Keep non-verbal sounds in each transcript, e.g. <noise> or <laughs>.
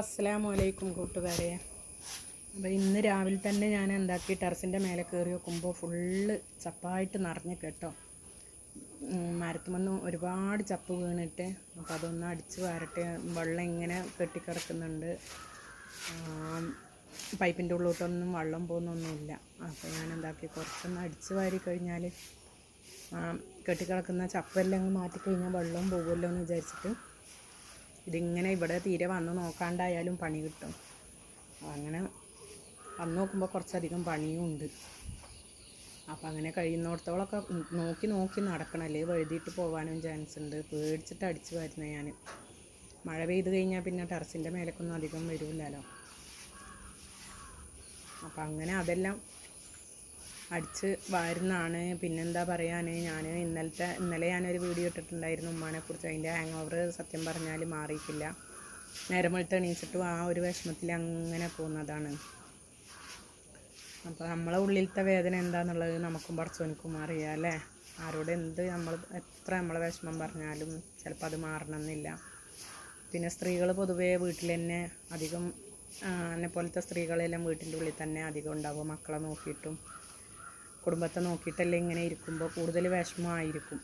അസ്സലാമു അലൈക്കും കൂട്ടുകാരെ. അപ്പോൾ ഇന്ന് രാവിലെ തന്നെ ഞാൻ എന്താക്കി ടെറസിന്റെ മേലെ കയറി വെക്കുമ്പോൾ ഫുള്ള് ചപ്പായിട്ട് നിറഞ്ഞ് കേട്ടോ. മരത്തുമെന്ന് ഒരുപാട് ചപ്പ് വീണിട്ട് അപ്പോൾ അതൊന്ന് അടിച്ച് വാരട്ടെ. വെള്ളം ഇങ്ങനെ കെട്ടിക്കിടക്കുന്നുണ്ട്. പൈപ്പിന്റെ ഉള്ളിലോട്ടൊന്നും വെള്ളം പോകുന്നൊന്നുമില്ല. അപ്പോൾ ഞാൻ എന്താക്കി കുറച്ചൊന്ന് അടിച്ച് വാരി കഴിഞ്ഞാൽ കെട്ടിക്കിടക്കുന്ന ചപ്പെല്ലാം മാറ്റിക്കഴിഞ്ഞാൽ വെള്ളം പോകുമല്ലോ എന്ന് വിചാരിച്ചിട്ട് ഇതിങ്ങനെ ഇവിടെ തീരെ വന്ന് നോക്കാണ്ടായാലും പണി കിട്ടും. അങ്ങനെ വന്ന് നോക്കുമ്പോൾ കുറച്ചധികം പണിയും ഉണ്ട്. അപ്പം അങ്ങനെ കഴിയുന്നിടത്തോളമൊക്കെ നോക്കി നോക്കി നടക്കണല്ലേ വഴുതിയിട്ട് പോകാനും ചാൻസ് ഉണ്ട്. പേടിച്ചിട്ട് അടിച്ച് വരുന്നത് ഞാൻ മഴ പെയ്ത് കഴിഞ്ഞാൽ പിന്നെ ടെറസിന്റെ മേലേക്കൊന്നും അധികം വരില്ലല്ലോ. അപ്പം അങ്ങനെ അതെല്ലാം അടിച്ച് വാരുന്നതാണ്. പിന്നെന്താ പറയാൻ ഞാൻ ഇന്നലത്തെ ഇന്നലെ ഞാനൊരു വീഡിയോ ഇട്ടിട്ടുണ്ടായിരുന്നു ഉമ്മാനെക്കുറിച്ച് അതിന്റെ ഹാങ് ഓവർ സത്യം പറഞ്ഞാൽ മാറിയിട്ടില്ല. നേരം വെളുത്ത് എണീച്ചിട്ടും ആ ഒരു വിഷമത്തിൽ അങ്ങനെ പോകുന്നതാണ് അപ്പോൾ നമ്മളെ ഉള്ളിലത്തെ വേദന എന്താണെന്നുള്ളത് നമുക്കും പറച്ചോനിക്കും അറിയാം അല്ലേ? ആരോട് എന്ത് നമ്മൾ എത്ര നമ്മളെ വിഷമം പറഞ്ഞാലും ചിലപ്പോൾ അത് മാറണമെന്നില്ല. പിന്നെ സ്ത്രീകൾ പൊതുവേ വീട്ടിൽ തന്നെ അധികം എന്നെ പോലത്തെ സ്ത്രീകളെല്ലാം വീട്ടിന്റെ ഉള്ളിൽ തന്നെ അധികം ഉണ്ടാവും. മക്കളെ നോക്കിയിട്ടും കുടുംബത്തെ നോക്കിയിട്ടല്ലേ ഇങ്ങനെ ഇരിക്കുമ്പോൾ കൂടുതൽ വിഷമമായിരിക്കും.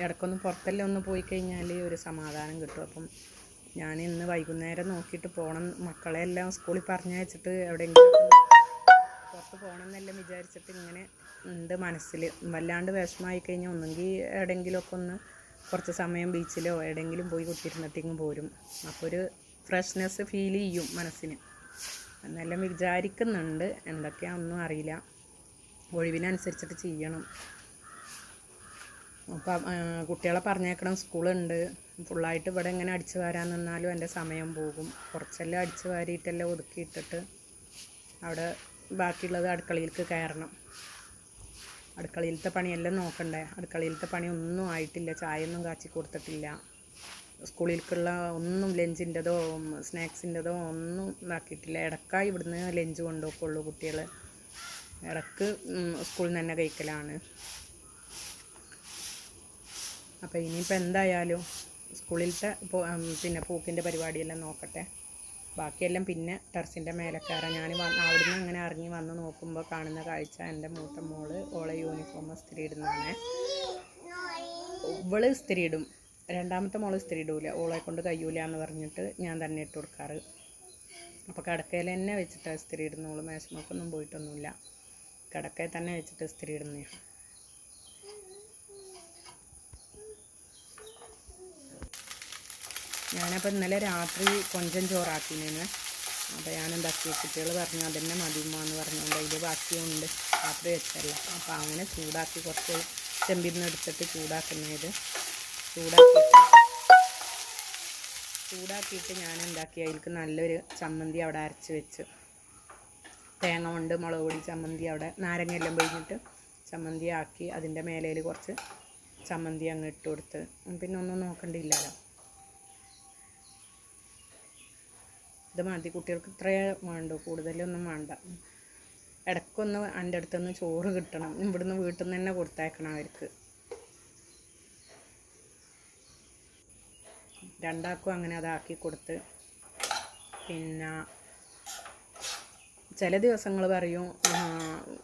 ഇടയ്ക്കൊന്ന് പുറത്തെല്ലാം ഒന്ന് പോയി കഴിഞ്ഞാൽ ഒരു സമാധാനം കിട്ടും. അപ്പം ഞാൻ ഇന്ന് വൈകുന്നേരം നോക്കിയിട്ട് പോകണം മക്കളെ എല്ലാം സ്കൂളിൽ പറഞ്ഞയച്ചിട്ട് എവിടെയെങ്കിലും പുറത്ത് പോകണം എന്നെല്ലാം വിചാരിച്ചിട്ട് ഇങ്ങനെ ഉണ്ട് മനസ്സിൽ വല്ലാണ്ട് വിഷമമായി കഴിഞ്ഞാൽ ഒന്നെങ്കിൽ എവിടെയെങ്കിലുമൊക്കെ ഒന്ന് കുറച്ച് സമയം ബീച്ചിലോ എവിടെയെങ്കിലും പോയി കുത്തിരുന്നിട്ടെങ്കിലും പോരും. അപ്പോൾ ഒരു ഫ്രഷ്നെസ് ഫീൽ ചെയ്യും മനസ്സിന്. എന്നെല്ലാം വിചാരിക്കുന്നുണ്ട്. എന്തൊക്കെയാണെന്നൊന്നും അറിയില്ല. ഒഴിവിനനുസരിച്ചിട്ട് ചെയ്യണം. അപ്പം കുട്ടികളെ പറഞ്ഞേക്കണം സ്കൂളുണ്ട്. ഫുള്ളായിട്ട് ഇവിടെ ഇങ്ങനെ അടിച്ചു വാരാൻ നിന്നാലും എന്റെ സമയം പോകും. കുറച്ചെല്ലാം അടിച്ചു വാരിയിട്ടെല്ലാം ഒതുക്കിയിട്ടിട്ട് അവിടെ ബാക്കിയുള്ളത് അടുക്കളയിലേക്ക് കയറണം. അടുക്കളയിലത്തെ പണിയെല്ലാം നോക്കണ്ടേ? അടുക്കളയിലത്തെ പണി ഒന്നും ആയിട്ടില്ല. ചായയൊന്നും കാച്ചി കൊടുത്തിട്ടില്ല. സ്കൂളിലേക്കുള്ള ഒന്നും ലഞ്ചിന്റെതോ സ്നാക്സിന്റെതോ ഒന്നും ഇതാക്കിയിട്ടില്ല. ഇടക്കായി ഇവിടുന്ന് ലഞ്ച് കൊണ്ടുപോക്കുള്ളൂ കുട്ടികൾ ഇടയ്ക്ക് സ്കൂളിൽ നിന്ന് തന്നെ കഴിക്കലാണ്. അപ്പോൾ ഇനിയിപ്പോൾ എന്തായാലും സ്കൂളിലത്തെ പിന്നെ പൂക്കിന്റെ പരിപാടിയെല്ലാം നോക്കട്ടെ. ബാക്കിയെല്ലാം പിന്നെ ടെറസിന്റെ മേലെ ഞാൻ അവിടുന്ന് അങ്ങനെ ഇറങ്ങി വന്ന് നോക്കുമ്പോൾ കാണുന്ന കാഴ്ച എന്റെ മൂത്ത മോൾ ഓളെ യൂണിഫോം സ്ത്രീ ഇടുന്നതാണ്. ഇവൾ സ്ത്രീ ഇടും. രണ്ടാമത്തെ മോൾ സ്ത്രീ ഇടൂല. ഓളെ കൊണ്ട് കഴിയൂല എന്ന് പറഞ്ഞിട്ട് ഞാൻ തന്നെ ഇട്ട് കൊടുക്കാറ്. അപ്പോൾ കിടക്കയിൽ തന്നെ വെച്ചിട്ട് സ്ത്രീ ഇടുന്നോളൂ. മേശമൊക്കൊന്നും പോയിട്ടൊന്നുമില്ല. കിടക്കയിൽ തന്നെ വെച്ചിട്ട് ഇസ്തിരി ഇടുന്നേ. ഞാനപ്പോൾ ഇന്നലെ രാത്രി കൊഞ്ചം ചോറാക്കിനേന്ന്. അപ്പോൾ ഞാൻ എന്താക്കി കുട്ടികൾ പറഞ്ഞു അതന്നെ മതിയുമ്മ എന്ന് പറഞ്ഞുകൊണ്ട് അതിൽ ബാക്കിയുണ്ട്. രാത്രി വെച്ചല്ല. അപ്പോൾ അങ്ങനെ ചൂടാക്കി കുറച്ച് ചെമ്പിൽ നിന്ന് എടുത്തിട്ട് ചൂടാക്കുന്നത് ചൂടാക്കി ചൂടാക്കിയിട്ട് ഞാൻ എന്താക്കി അതിൽക്ക് നല്ലൊരു ചമ്മന്തി അവിടെ അരച്ച് വെച്ച് തേങ്ങ കൊണ്ട് മുളക് പൊടി ചമ്മന്തി അവിടെ നാരങ്ങ എല്ലാം പിഴിഞ്ഞിട്ട് ചമ്മന്തി ആക്കി അതിന്റെ മേലയിൽ കുറച്ച് ചമ്മന്തി അങ്ങ് ഇട്ട് കൊടുത്ത്. പിന്നെ ഒന്നും നോക്കണ്ടില്ലല്ലോ. ഇത് മതി കുട്ടികൾക്ക് ഇത്രയേ വേണ്ടൂ കൂടുതലൊന്നും വേണ്ട. ഇടയ്ക്കൊന്ന് എന്റെ അടുത്തുനിന്ന് ചോറ് കിട്ടണം ഇവിടുന്ന് വീട്ടിൽ നിന്ന് തന്നെ കൊടുത്തേക്കണം അവർക്ക്. രണ്ടാക്കും അങ്ങനെ അതാക്കി കൊടുത്ത് പിന്നെ ചില ദിവസങ്ങൾ പറയും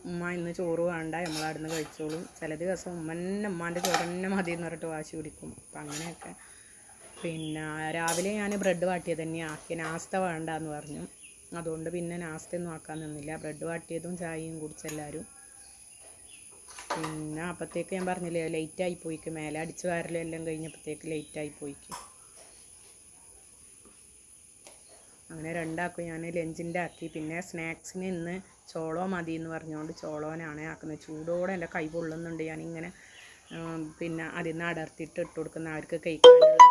ഉമ്മ ഇന്ന് ചോറ് വേണ്ട നമ്മളവിടുന്ന് കഴിച്ചോളും. ചില ദിവസം ഉമ്മന്നെ ഉമ്മാന്റെ ചോറ് തന്നെ മതി എന്ന് പറഞ്ഞിട്ട് വാശി പിടിക്കും. അപ്പം അങ്ങനെയൊക്കെ. പിന്നെ രാവിലെ ഞാൻ ബ്രെഡ് വാട്ടിയത് തന്നെ ആക്കി. നാസ്ത വേണ്ട എന്ന് പറഞ്ഞു. അതുകൊണ്ട് പിന്നെ നാസ്തയൊന്നും ആക്കാൻ നിന്നില്ല. ബ്രെഡ് വാട്ടിയതും ചായയും കുടിച്ചെല്ലാവരും പിന്നെ അപ്പോഴത്തേക്ക് ഞാൻ പറഞ്ഞില്ലേ ലേറ്റായി പോയിക്ക്. മേലെ അടിച്ച് വാരലും എല്ലാം കഴിഞ്ഞപ്പോഴത്തേക്ക് ലേറ്റായി പോയിക്ക്. അങ്ങനെ രണ്ടാക്കും ഞാൻ ലഞ്ചിന്റെ ആക്കി. പിന്നെ സ്നാക്സിന് ഇന്ന് ചോളോ മതി എന്ന് പറഞ്ഞുകൊണ്ട് ചോളോനാണ് ആക്കുന്നത്. ചൂടോടെ എന്റെ കൈ പൊള്ളുന്നുണ്ട്. ഞാനിങ്ങനെ പിന്നെ അതിൽ നിന്ന് അടർത്തിയിട്ട് ഇട്ട് കൊടുക്കുന്ന അവർക്ക് കഴിക്കാനുള്ള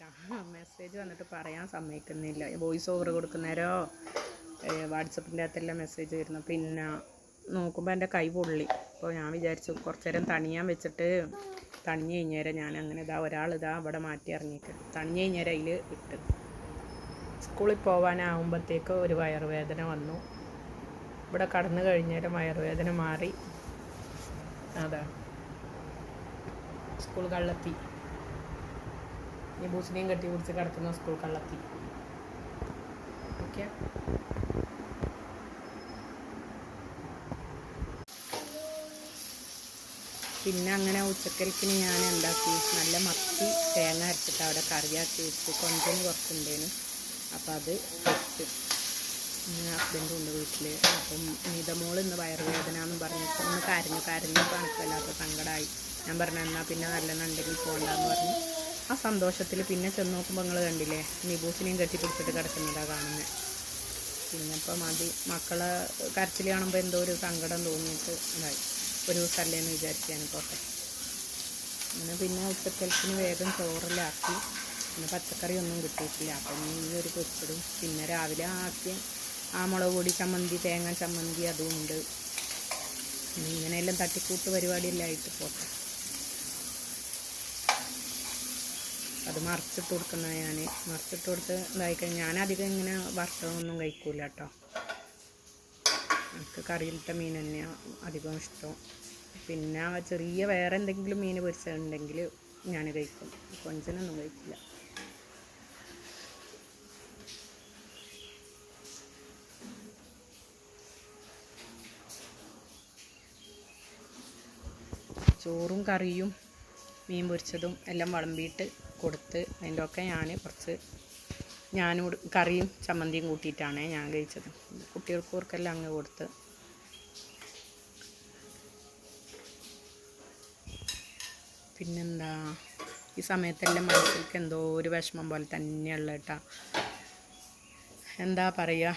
<laughs> മെസ്സേജ് വന്നിട്ട് പറയാൻ സമ്മതിക്കുന്നില്ല. വോയിസ് ഓവർ കൊടുക്കുന്നേരോ? വാട്സപ്പിന്റെ അകത്തെല്ലാം മെസ്സേജ് വരുന്നു. പിന്നെ നോക്കുമ്പോൾ എന്റെ കൈ പൊള്ളി. അപ്പോൾ ഞാൻ വിചാരിച്ചു കുറച്ച് നേരം തണിയാൻ വെച്ചിട്ട് തണിഞ്ഞ് കഴിഞ്ഞേരം ഞാൻ അങ്ങനെ ഇതാ ഒരാൾ ഇതാ അവിടെ മാറ്റി ഇറങ്ങിയിട്ട് തണിഞ്ഞ് കഴിഞ്ഞേരം അതിൽ ഇട്ട്. സ്കൂളിൽ പോകാനാവുമ്പോഴത്തേക്ക് ഒരു വയറുവേദന വന്നു. ഇവിടെ കടന്നു കഴിഞ്ഞാലും വയറുവേദന മാറി. അതാ. സ്കൂൾ കള്ളത്തി. ഈ ബൂസിനെയും കെട്ടി പിടിച്ച് കിടക്കുന്ന സ്കൂൾ കള്ളത്തി. ഓക്കെ. പിന്നെ അങ്ങനെ ഉച്ചക്കരിക്കിന് ഞാൻ എന്താക്കി? നല്ല മത്തി തേങ്ങ അരച്ചിട്ട് അവിടെ കറിയാക്കി വെച്ച് കൊഞ്ചന് കുറച്ചുണ്ടേനു അപ്പം അത് വെച്ച്. ഹസ്ബൻഡ് ഉണ്ട് വീട്ടിൽ അപ്പം മിതമോൾ ഇന്ന് വയറുവേദന എന്ന് പറഞ്ഞിട്ട് ഒന്ന് കരഞ്ഞു കരഞ്ഞു കണക്കല്ലാത്ത സങ്കടമായി ഞാൻ പറഞ്ഞു എന്നാൽ പിന്നെ നല്ലെന്നുണ്ടെങ്കിൽ പോകണ്ടെന്ന് പറഞ്ഞു. ആ സന്തോഷത്തിൽ പിന്നെ ചെന്ന് നോക്കുമ്പോൾ നിങ്ങൾ കണ്ടില്ലേ നിബൂസിനെയും കെട്ടിപ്പിടിച്ചിട്ട് കിടക്കുന്നതാണ് കാണുന്നത് പിന്നെ ഇപ്പം മതി മക്കളെ കരച്ചിൽ കാണുമ്പോൾ എന്തോ ഒരു സങ്കടം തോന്നിയിട്ട് ഇതായി. ഒരു ദിവസമല്ലേന്ന് വിചാരിച്ച് ഞാൻ പോട്ടെ അങ്ങനെ പിന്നെ ഉച്ചക്കൽക്കിന് വേഗം ചോറിലാക്കി. പിന്നെ പച്ചക്കറി ഒന്നും കിട്ടിയിട്ടില്ല. അപ്പം ഈ ഒരു പൊരിച്ചതും പിന്നെ രാവിലെ ആക്കിയ ആ മുളക് പൊടി ചമ്മന്തി തേങ്ങ ചമ്മന്തി അതും ഉണ്ട്. ഇങ്ങനെയെല്ലാം തട്ടിക്കൂട്ട് പരിപാടിയെല്ലാം ആയിട്ട് പോട്ടെ. അത് മറിച്ചിട്ട് കൊടുക്കുന്ന ഞാൻ മറിച്ചിട്ട് കൊടുത്ത് ഇതായി കഴിഞ്ഞാൽ ഞാനധികം ഇങ്ങനെ വറുത്തതൊന്നും കഴിക്കൂല കേട്ടോ. എനിക്ക് കറിയിലിട്ട മീൻ തന്നെയാണ് അധികം ഇഷ്ടം. പിന്നെ ചെറിയ വേറെ എന്തെങ്കിലും മീൻ പൊരിച്ചിട്ടുണ്ടെങ്കിൽ ഞാൻ കഴിക്കും. കൊഞ്ചനൊന്നും കഴിക്കില്ല. ചോറും കറിയും മീൻ പൊരിച്ചതും എല്ലാം വിളമ്പിയിട്ട് കൊടുത്ത് അതിന്റെ ഒക്കെ ഞാൻ കുറച്ച് ഞാനും കറിയും ചമ്മന്തിയും കൂട്ടിയിട്ടാണ് ഞാൻ കഴിച്ചത്. കുട്ടികൾക്കൂർക്കെല്ലാം അങ്ങ് കൊടുത്ത്. പിന്നെന്താ? ഈ സമയത്തെല്ലാം മനസ്സിലേക്ക് എന്തോ ഒരു വിഷമം പോലെ തന്നെയുള്ള കേട്ടാ. എന്താ പറയുക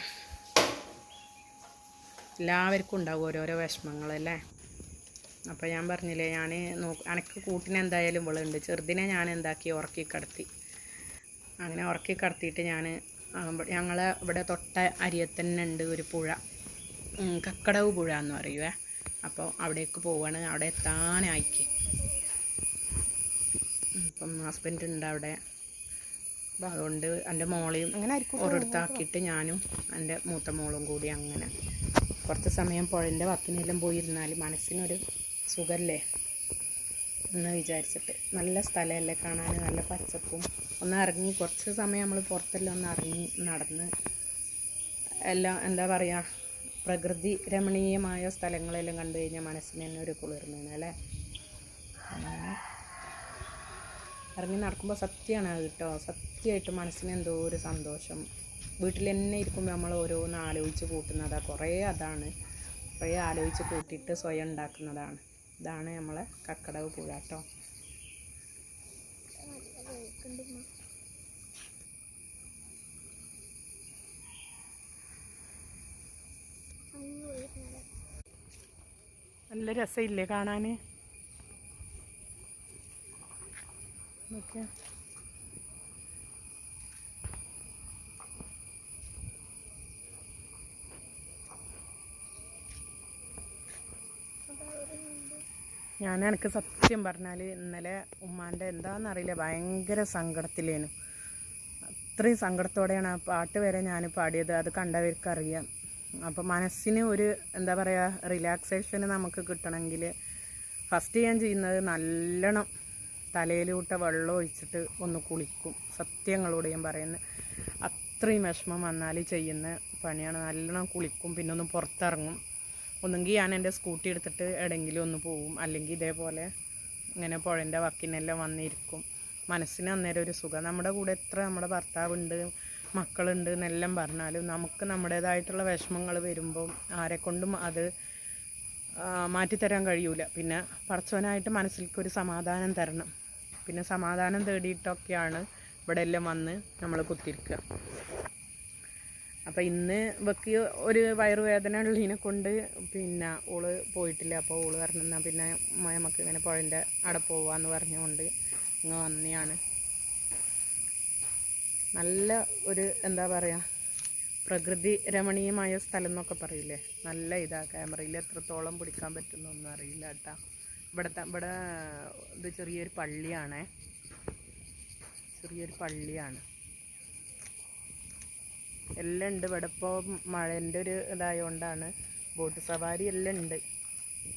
എല്ലാവർക്കും ഉണ്ടാവും ഓരോരോ വിഷമങ്ങളല്ലേ അപ്പോൾ ഞാൻ പറഞ്ഞില്ലേ ഞാൻ നോക്ക് എനിക്ക് കൂട്ടിനെന്തായാലും ഇവളുണ്ട്. ചെറുതിനെ ഞാൻ എന്താക്കി? ഉറക്കി കിടത്തി. അങ്ങനെ ഉറക്കി കിടത്തിയിട്ട് ഞാൻ ഞങ്ങളെ ഇവിടെ തൊട്ട അരിയത്ത് തന്നെ ഉണ്ട് ഒരു പുഴ. കക്കടവ് പുഴ എന്ന് പറയുവേ. അപ്പോൾ അവിടേക്ക് പോവാണ്. അവിടെ എത്താനായിക്ക് അപ്പം ഹസ്ബൻഡ് ഉണ്ട് അവിടെ. അപ്പം അതുകൊണ്ട് എന്റെ മോളെയും അങ്ങനെ ഒരിടത്താക്കിയിട്ട് ഞാനും എന്റെ മൂത്ത മോളും കൂടി അങ്ങനെ കുറച്ച് സമയം പുഴന്റെ വക്കിനെല്ലാം പോയിരുന്നാൽ മനസ്സിനൊരു സുഖമല്ലേ എന്ന് വിചാരിച്ചിട്ട്. നല്ല സ്ഥലമല്ലേ കാണാൻ? നല്ല പച്ചപ്പും. ഒന്ന് ഇറങ്ങി കുറച്ച് സമയം നമ്മൾ പുറത്തെല്ലാം ഒന്ന് ഇറങ്ങി നടന്ന് എല്ലാം എന്താ പറയുക പ്രകൃതി രമണീയമായ സ്ഥലങ്ങളെല്ലാം കണ്ടു കഴിഞ്ഞാൽ മനസ്സിന് തന്നെ ഒരു കുളിർമയാണ് അല്ലേ? ഇറങ്ങി നടക്കുമ്പോൾ സത്യമാണ് അത് കേട്ടോ. സത്യമായിട്ട് മനസ്സിന് എന്തോ ഒരു സന്തോഷം. വീട്ടിൽ തന്നെ ഇരിക്കുമ്പോൾ നമ്മൾ ഓരോന്ന് ആലോചിച്ച് കൂട്ടുന്നതാണ് കുറേ അതാണ്. കുറേ ആലോചിച്ച് കൂട്ടിയിട്ട് സ്വയം ഉണ്ടാക്കുന്നതാണ്. ഇതാണ് നമ്മളെ കക്കടവ് പുഴ കേട്ടോ. നല്ല രസമില്ലേ കാണാൻ ഓക്കെ ഞാൻ എനിക്ക് സത്യം പറഞ്ഞാൽ ഇന്നലെ ഉമ്മാന്റെ എന്താണെന്നറിയില്ല ഭയങ്കര സങ്കടത്തിലേനു. അത്രയും സങ്കടത്തോടെയാണ് ആ പാട്ട് വരെ ഞാൻ പാടിയത്. അത് കണ്ടവർക്ക് അറിയാം അപ്പോൾ മനസ്സിന് ഒരു എന്താ പറയുക റിലാക്സേഷൻ നമുക്ക് കിട്ടണമെങ്കിൽ ഫസ്റ്റ് ഞാൻ ചെയ്യുന്നത് നല്ലോണം തലയിലൂട്ട വെള്ളം ഒഴിച്ചിട്ട് ഒന്ന് കുളിക്കും. സത്യങ്ങളോട് ഞാൻ പറയുന്നത് അത്രയും വിഷമം വന്നാൽ ചെയ്യുന്ന പണിയാണ്. നല്ലോണം കുളിക്കും പിന്നെ ഒന്ന് പുറത്തിറങ്ങും. ഒന്നുകിൽ ഞാൻ എന്റെ സ്കൂട്ടി എടുത്തിട്ട് എവിടെയെങ്കിലും ഒന്ന് പോവും. അല്ലെങ്കിൽ ഇതേപോലെ ഇങ്ങനെ പുഴന്റെ വക്കിനെല്ലാം വന്നിരിക്കും. മനസ്സിന് അന്നേരം ഒരു സുഖം. നമ്മുടെ കൂടെ എത്ര നമ്മുടെ ഭർത്താവുണ്ട് മക്കളുണ്ട് എന്നെല്ലാം പറഞ്ഞാലും നമുക്ക് നമ്മുടേതായിട്ടുള്ള വിഷമങ്ങൾ വരുമ്പോൾ ആരെക്കൊണ്ടും അത് മാറ്റിത്തരാൻ കഴിയൂല. പിന്നെ പറച്ചവനായിട്ട് മനസ്സിലേക്ക് ഒരു സമാധാനം തരണം. പിന്നെ സമാധാനം തേടിയിട്ടൊക്കെയാണ് ഇവിടെ എല്ലാം വന്ന് നമ്മൾ കുത്തിരിക്കുക. അപ്പം ഇന്ന് വെക്ക് ഒരു വയറുവേദന ഉള്ളതിനെ കൊണ്ട് പിന്നെ ഓൾ പോയിട്ടില്ല. അപ്പോൾ ഓൾ പറഞ്ഞാ പിന്നെ ഉമ്മ നമുക്ക് ഇങ്ങനെ പുഴന്റെ അവിടെ പോവാന്ന് പറഞ്ഞുകൊണ്ട് ഇങ്ങ് വന്നെയാണ്. നല്ല ഒരു എന്താ പറയുക പ്രകൃതി രമണീയമായ സ്ഥലം എന്നൊക്കെ പറയില്ലേ? നല്ല ഇതാ ക്യാമറയിൽ എത്രത്തോളം പിടിക്കാൻ പറ്റുന്നൊന്നും അറിയില്ല കേട്ടാ. ഇവിടുത്തെ ഇവിടെ ഇത് ചെറിയൊരു പള്ളിയാണേ. ചെറിയൊരു പള്ളിയാണ്. എല്ലാം ഉണ്ട്. ഇവിടെ ഇപ്പോൾ മഴന്റെ ഒരു ഇതായതുകൊണ്ടാണ് ബോട്ട് സവാരി എല്ലാം ഉണ്ട്.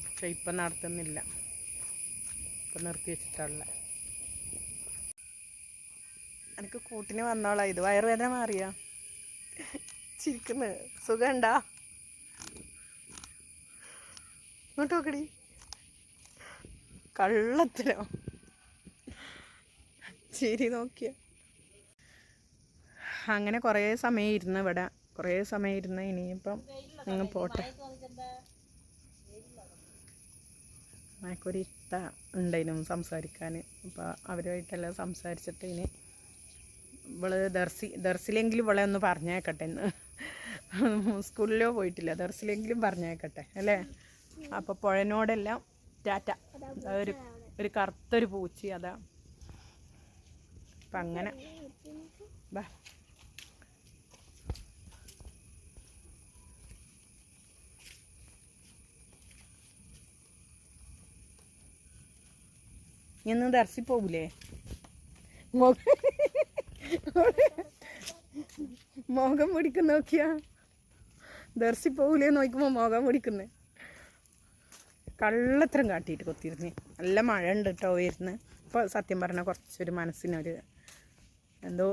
പക്ഷെ ഇപ്പം നടത്തുന്നില്ല. ഇപ്പം നിർത്തി വെച്ചിട്ടുള്ള. എനിക്ക് കൂട്ടിന് വന്നോളാം. ഇത് വയറുവേദന മാറിയാ? ചിരിക്കുന്നു. സുഖമുണ്ടാ? ഇങ്ങോട്ട് നോക്കടി. കള്ളത്തിനോ ചിരി നോക്കിയ. അങ്ങനെ കുറേ സമയം ഇരുന്ന് ഇവിടെ. കുറേ സമയം ഇരുന്ന് ഇനിയിപ്പം അങ്ങ് പോട്ടെ. എനിക്കൊരു ഇഷ്ട ഉണ്ടായിരുന്നു സംസാരിക്കാൻ അപ്പോൾ അവരുമായിട്ടെല്ലാം സംസാരിച്ചിട്ട് ഇനി ഇവൾ ദർസി ദർസിലെങ്കിലും ഇവളെ ഒന്ന് പറഞ്ഞേക്കട്ടെ എന്ന് സ്കൂളിലോ പോയിട്ടില്ല. ദർസിലെങ്കിലും പറഞ്ഞേക്കട്ടെ അല്ലേ? അപ്പോൾ പുഴനോടെല്ലാം ടാറ്റ. ഒരു ഒരു കറുത്തൊരു പൂച്ചി അതാ. അപ്പം അങ്ങനെ. ബാ. നീ ഒന്ന് ദർശി പോകൂലേ? മുഖം മുഖം പിടിക്കുന്ന നോക്കിയാ. ദർശി പോകൂലേ നോക്കുമ്പോൾ മുഖം പിടിക്കുന്നേ കള്ളത്തരം കാട്ടിയിട്ട് കൊത്തിയിരുന്നു. നല്ല മഴ ഉണ്ട് കേട്ടോ വരുന്ന്. ഇപ്പോൾ സത്യം പറഞ്ഞാൽ കുറച്ചൊരു മനസ്സിനൊരു എന്തോ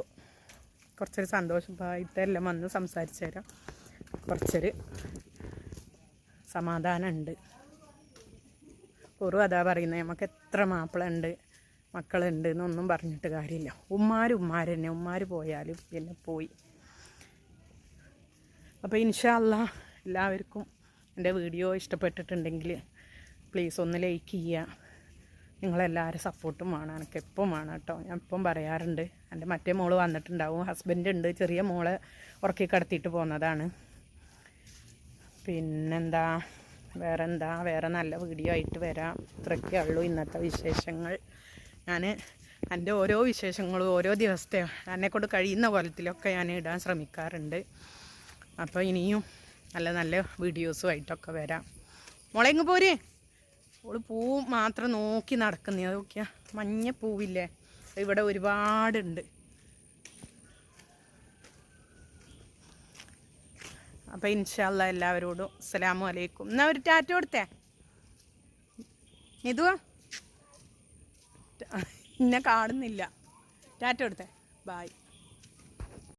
കുറച്ചൊരു സന്തോഷം ഇതെല്ലാം വന്ന് സംസാരിച്ചു തരാം കുറച്ചൊരു സമാധാനം ഉണ്ട് കുറു അതാ പറയുന്നത് നമുക്ക് എത്ര മാപ്പിളുണ്ട് മക്കളുണ്ട് എന്നൊന്നും പറഞ്ഞിട്ട് കാര്യമില്ല. ഉമ്മാർ ഉമ്മാർ തന്നെ ഉമ്മാർ പോയാലും പിന്നെ പോയി. അപ്പോൾ ഇൻഷാല്ല എല്ലാവർക്കും എന്റെ വീഡിയോ ഇഷ്ടപ്പെട്ടിട്ടുണ്ടെങ്കിൽ പ്ലീസ് ഒന്ന് ലൈക്ക് ചെയ്യുക. നിങ്ങളെല്ലാവരും സപ്പോർട്ടും വേണം. എനിക്ക് എപ്പം വേണം കേട്ടോ ഞാൻ ഇപ്പം പറയാറുണ്ട്. എന്റെ മറ്റേ മോൾ വന്നിട്ടുണ്ടാവും. ഹസ്ബൻഡ് ഉണ്ട്. ചെറിയ മോളെ ഉറക്കി കടത്തിയിട്ട് പോന്നതാണ്. പിന്നെന്താ? വേറെ എന്താ വേറെ നല്ല വീഡിയോ ആയിട്ട് വരാം. ഇത്രയൊക്കെ ഉള്ളൂ ഇന്നത്തെ വിശേഷങ്ങൾ. ഞാൻ എന്റെ ഓരോ വിശേഷങ്ങളും ഓരോ ദിവസത്തെ എന്നെക്കൊണ്ട് കഴിയുന്ന പോലത്തിലൊക്കെ ഞാൻ ഇടാൻ ശ്രമിക്കാറുണ്ട്. അപ്പോൾ ഇനിയും നല്ല നല്ല വീഡിയോസുമായിട്ടൊക്കെ വരാം. മുളങ്ങ് പോരേ. ഓൾ പൂ മാത്രം നോക്കി നടക്കുന്നേ. നോക്കിയാൽ മഞ്ഞ പൂവില്ലേ ഇവിടെ ഒരുപാടുണ്ട്. അപ്പം ഇൻഷാല്ല എല്ലാവരോടും അസ്സലാമു അലൈക്കും. എന്നാ ഒരു ടാറ്റ കൊടുത്തേ. ഇതുവാ എന്നെ കാണുന്നില്ല. ടാറ്റ കൊടുത്തേ. ബായ്